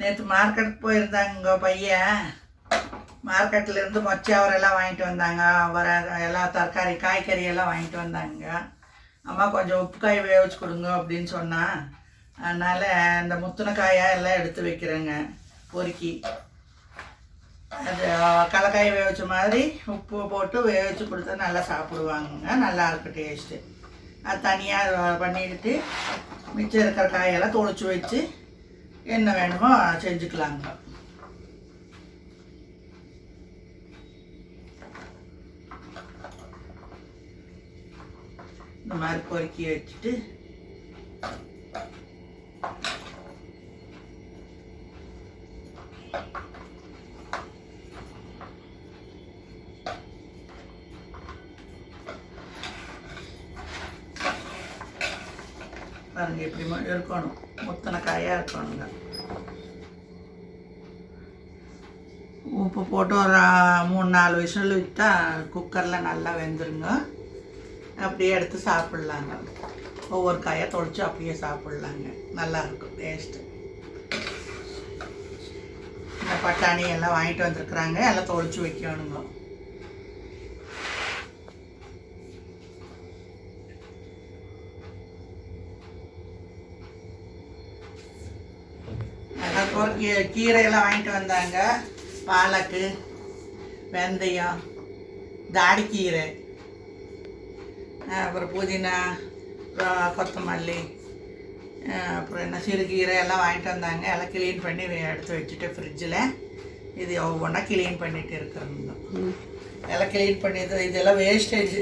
நேற்று மார்க்கெட்டுக்கு போயிருந்தாங்க பையன். மார்க்கெட்டில் இருந்து மொச்சை அவரெல்லாம் வாங்கிட்டு வந்தாங்க. அவரை எல்லா தற்காரி காய்கறி எல்லாம் வாங்கிட்டு வந்தாங்க. அம்மா கொஞ்சம் உப்பு காய் வேக வச்சு கொடுங்க அப்படின்னு சொன்னான் அதனால் இந்த முத்துன காயாக எல்லாம் எடுத்து வைக்கிறேங்க பொறுக்கி. அது கலக்காய் வேக வச்ச மாதிரி உப்பு போட்டு வேக வச்சு கொடுத்தா நல்லா சாப்பிடுவாங்க நல்லா இருக்கும் டேஸ்ட்டு அது தனியாக பண்ணிக்கிட்டு மிச்சம் இருக்கிற காயெல்லாம் தொளிச்சு வச்சு என்ன வேணுமோ செஞ்சுக்கலாங்க. இந்த மாதிரி பொறுக்கி வச்சுட்டு பாருங்க இப்படி இருக்கணும். முத்தனை காயாக இருக்கணுங்க. உப்பு போட்டு ஒரு மூணு நாலு விசில் விட்டா குக்கரில் நல்லா வெந்துருங்க. அப்படியே எடுத்து சாப்பிட்லாங்க. ஒவ்வொரு காயாக தொளிச்சு அப்படியே சாப்பிட்லாங்க. நல்லா இருக்கும் டேஸ்ட்டு இந்த பட்டாணி எல்லாம் வாங்கிட்டு வந்துருக்குறாங்க. எல்லாம் தொளிச்சு வைக்கணுங்க. கீ கீரையெல்லாம் வாங்கிட்டு வந்தாங்க. பாலக்கு வெந்தயம் தாடிக்கீரை அப்புறம் புதினா அப்புறம் கொத்தமல்லி அப்புறம் என்ன சிறுகீரை எல்லாம் வாங்கிட்டு வந்தாங்க. எல்லாம் க்ளீன் பண்ணி எடுத்து வச்சுட்டு ஃப்ரிட்ஜில் இது ஒவ்வொன்றா க்ளீன் பண்ணிட்டு இருக்கிறோம் எல்லாம் க்ளீன் பண்ணிட்டு இதெல்லாம் வேஸ்டேஜ்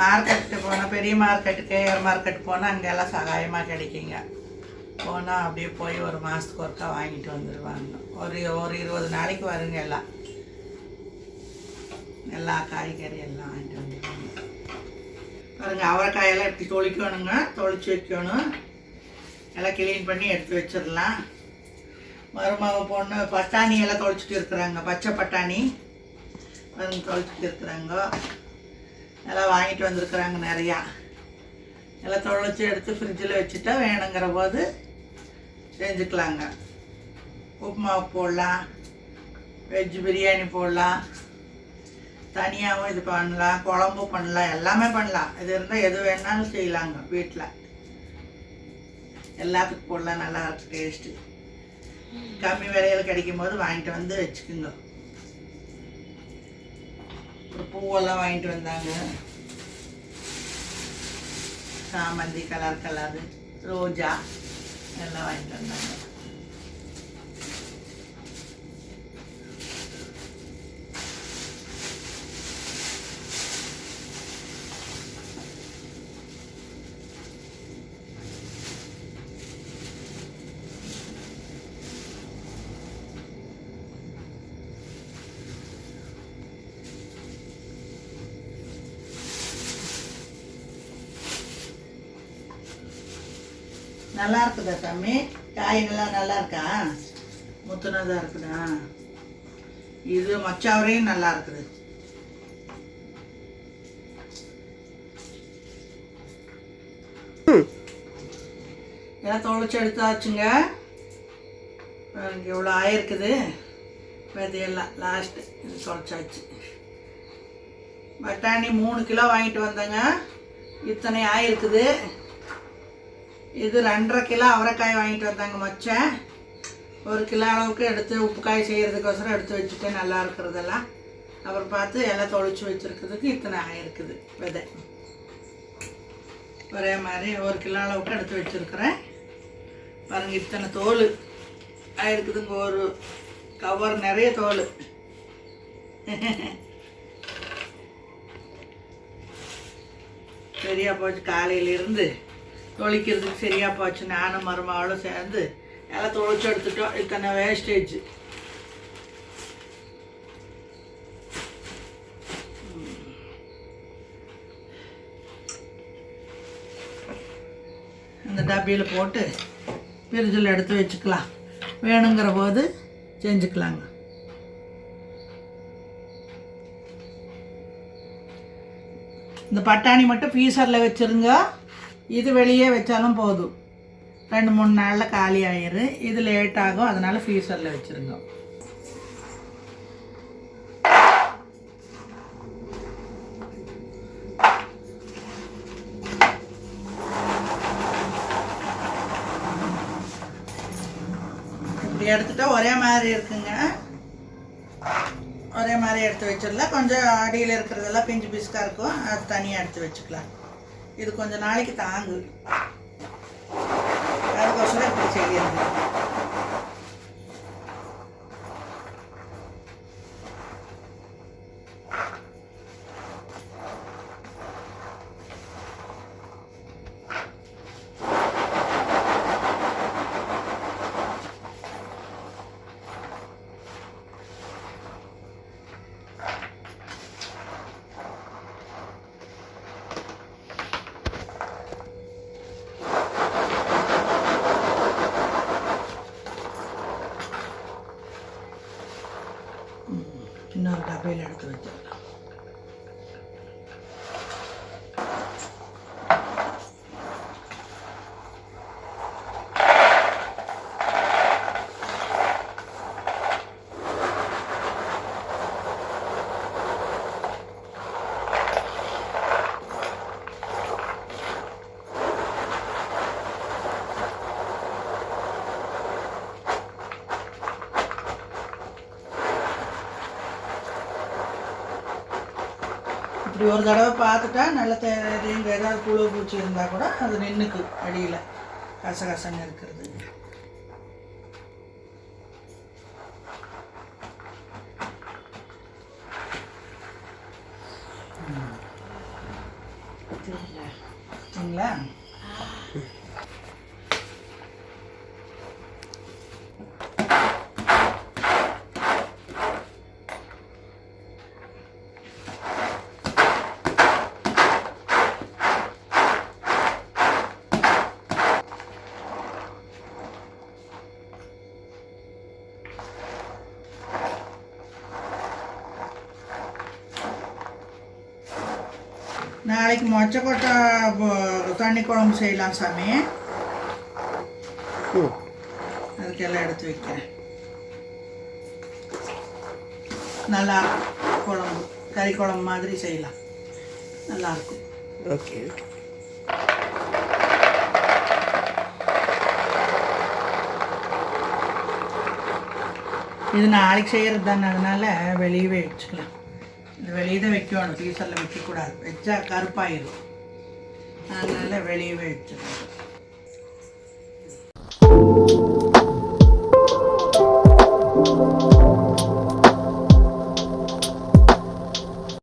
மார்க்கெட்டு போனால் பெரிய மார்க்கெட்டு கேஆர் மார்க்கெட் போனால் அங்கெல்லாம் சகாயமாக கிடைக்குங்க. போனால் அப்படியே போய் ஒரு மாதத்துக்கு ஒருக்கா வாங்கிட்டு வந்துடுவாங்க ஒரு ஒரு இருபது நாளைக்கு வருங்க எல்லாம். எல்லா காய்கறி எல்லாம் வாங்கிட்டு வந்துடுவாங்க பாருங்க அவரைக்காயெல்லாம் இப்படி தொளிக்கணுங்க. தொளிச்சு வைக்கணும். எல்லாம் க்ளீன் பண்ணி எடுத்து வச்சிடலாம். மருமக பொண்ணு பட்டாணி எல்லாம் தொளிச்சிட்டு இருக்கிறாங்க. பச்சை பட்டாணி. பாருங்க தொளிச்சிட்டு இருக்கிறாங்க. எல்லாம் வாங்கிட்டு வந்திருக்கிறாங்க நிறையா. எல்லாம் தொலைச்சி எடுத்து ஃப்ரிட்ஜில் வச்சுட்டா வேணுங்கிற போது செஞ்சுக்கலாங்க உப்புமா போடலாம். வெஜ் பிரியாணி போடலாம். தனியாகவும் இது பண்ணலாம். குழம்பு பண்ணலாம். எல்லாமே பண்ணலாம். இது இருந்தால் எது வேணாலும் செய்யலாங்க வீட்டில் எல்லாத்துக்கும் போடலாம். நல்லா டேஸ்ட்டு கம்மி விலையில் கிடைக்கும் போது வாங்கிட்டு வந்து வச்சுக்குங்க. பூவெல்லாம் வாங்கிட்டு வந்தாங்க. சாமந்தி கலர் கலரு. ரோஜா. எல்லாம் வாங்கிட்டு நல்லா இருக்குதா சாமி காய்கள்லாம் நல்லா இருக்கா? முத்துனதா இருக்குதா? இது மச்சாவரையும் நல்லா இருக்குது. எல்லாம் தொலைச்சி எடுத்தாச்சுங்க. இங்கே இவ்வளோ ஆயிருக்குது விதையெல்லாம் லாஸ்ட்டு இது தொலைச்சாச்சு. பட்டாணி மூணு கிலோ வாங்கிட்டு வந்தேங்க. இத்தனை ஆயிருக்குது இது ரெண்டரை கிலோ அவரைக்காய் வாங்கிட்டு வந்தாங்க மொச்சை ஒரு கிலோ அளவுக்கு எடுத்து உப்பு காய் செய்கிறதுக்கோசரம் எடுத்து வச்சுட்டு நல்லா இருக்கிறதெல்லாம். அப்புறம் பார்த்து எல்லாம் தொளிச்சு வச்சுருக்கிறதுக்கு இத்தனை ஆயிருக்குது விதை. ஒரே மாதிரி ஒரு கிலோ அளவுக்கு எடுத்து வச்சுருக்கிறேன். பாருங்கள் இத்தனை தோல் ஆயிருக்குதுங்க ஒரு கவர் நிறைய தோல். சரியா போச்சு காலையிலிருந்து தொளிக்கிறதுக்கு சரியாக போச்சு. நானும் மருமகளும் சேர்ந்து எல்லாம் தொளிச்சு எடுத்துட்டோம். இத்தனை வேஸ்டேஜ் இந்த டப்பியில் போட்டு பிரிட்ஜில் எடுத்து வச்சுக்கலாம். வேணுங்கிற போது செஞ்சுக்கலாங்க. இந்த பட்டாணி மட்டும் ஃப்ரீசரில் வச்சுருங்க. இது வெளியே வச்சாலும் போதும். ரெண்டு மூணு நாளில் காலி ஆயிரு. இது லேட் ஆகும். அதனால் ஃப்ரீசரில் வச்சுருங்க. இப்படி எடுத்துட்டா ஒரே மாதிரி இருக்குங்க. ஒரே மாதிரி எடுத்து வச்சிடலாம். கொஞ்சம் அடியில் இருக்கிறதெல்லாம் பிஞ்சு பிஸ்காக இருக்கும். அது தனியாக எடுத்து வச்சுக்கலாம். இது கொஞ்சம் நாளைக்கு தாங்கு. அதுக்கோசரம் இப்படி செய்யறது இன்னொரு டப்பையில் இப்படி ஒரு தடவை பார்த்துட்டா நல்ல தேங்க ஏதாவது புழு பூச்சி இருந்தால் கூட அது நின்றுக்கு அடியில். கசகசன்னு இருக்கிறது. சரிங்களா நாளைக்கு மொச்சக்கொட்டை தண்ணி குழம்பு செய்யலாம் சாமி. அதுக்கெல்லாம் எடுத்து வைக்கிறேன். நல்லா குழம்பு கறி குழம்பு மாதிரி செய்யலாம். நல்லா இருக்கும். Okay okay. இது நாளைக்கு செய்கிறது தானே அதனால வெளியவே வச்சுக்கலாம். வெளியே தான் வைக்கணும் ஃப்ரீசரில் வைக்கக்கூடாது. வச்சா கருப்பாயிடும் அதனால வெளியவே வச்சுருக்கோம்